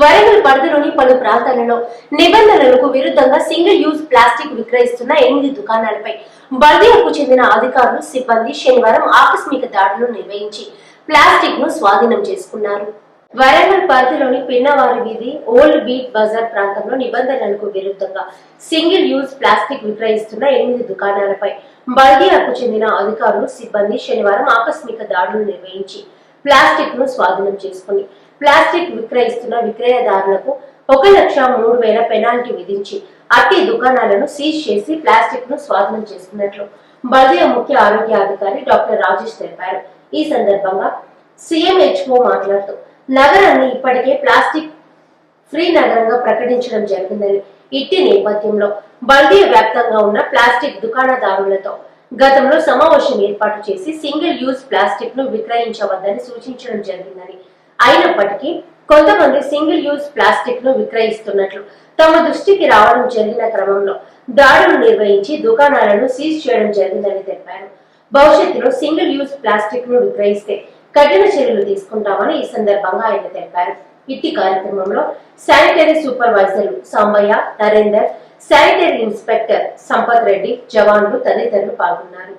వరంగల్ పరిధిలోని పలు ప్రాంతాలలో నిబంధనలకు విరుద్ధంగా సింగిల్ యూజ్ ప్లాస్టిక్ విక్రయిస్తున్న ఎనిమిది దుకాణాలపై బల్దియాకు చెందిన అధికారులు సిబ్బంది శనివారం ఆకస్మిక దాడులు నిర్వహించి ప్లాస్టిక్ను స్వాధీనం చేసుకున్నారు. వరంగల్ పరిధిలోని పిన్నవారి వీధి ఓల్డ్ బీట్ బజార్ ప్రాంతంలో నిబంధనలకు విరుద్ధంగా సింగిల్ యూజ్ ప్లాస్టిక్ విక్రయిస్తున్న ఎనిమిది దుకాణాలపై బల్దియాకు చెందిన అధికారులు సిబ్బంది శనివారం ఆకస్మిక దాడులు నిర్వహించి ప్లాస్టిక్ను స్వాధీనం చేసుకుని ప్లాస్టిక్ విక్రయిస్తున్న విక్రయదారులకు ఒక లక్ష మూడు వేల పెనాల్టీ విధించి అట్టి దుకాణాలను సీజ్ చేసి ప్లాస్టిక్ను స్వాధీనం చేసుకున్నట్లు బల్దియా ముఖ్య ఆరోగ్య అధికారి డాక్టర్ రాజేష్ తెలిపారు. ఈ సందర్భంగా సిఎంహెచ్ఓ మాట్లాడుతూ నగరాన్ని ఇప్పటికే ప్లాస్టిక్ ఫ్రీ నగరంగా ప్రకటించడం జరిగిందని ఇట్టి నేపథ్యంలో బల్దియా వ్యాప్తంగా ఉన్న ప్లాస్టిక్ దుకాణదారులతో గతంలో సమావేశం ఏర్పాటు చేసి సింగిల్ యూజ్ ప్లాస్టిక్ను విక్రయించవద్దని సూచించడం జరిగిందని అయినప్పటికీ కొంతమంది సింగిల్ యూజ్ ప్లాస్టిక్ను విక్రయిస్తున్నట్లు తమ దృష్టికి రావడం జరిగిన క్రమంలో దాడులు నిర్వహించి దుకాణాలను సీజ్ చేయడం జరిగిందని తెలిపారు. భవిష్యత్తులో సింగిల్ యూజ్ ప్లాస్టిక్ను విక్రయిస్తే కఠిన చర్యలు తీసుకుంటామని ఈ సందర్భంగా ఆయన తెలిపారు. ఇట్టి కార్యక్రమంలో శానిటరీ సూపర్వైజర్లు సాంబయ్య నరేందర్ శానిటరీ ఇన్స్పెక్టర్ సంపత్ రెడ్డి జవాన్లు తదితరులు పాల్గొన్నారు.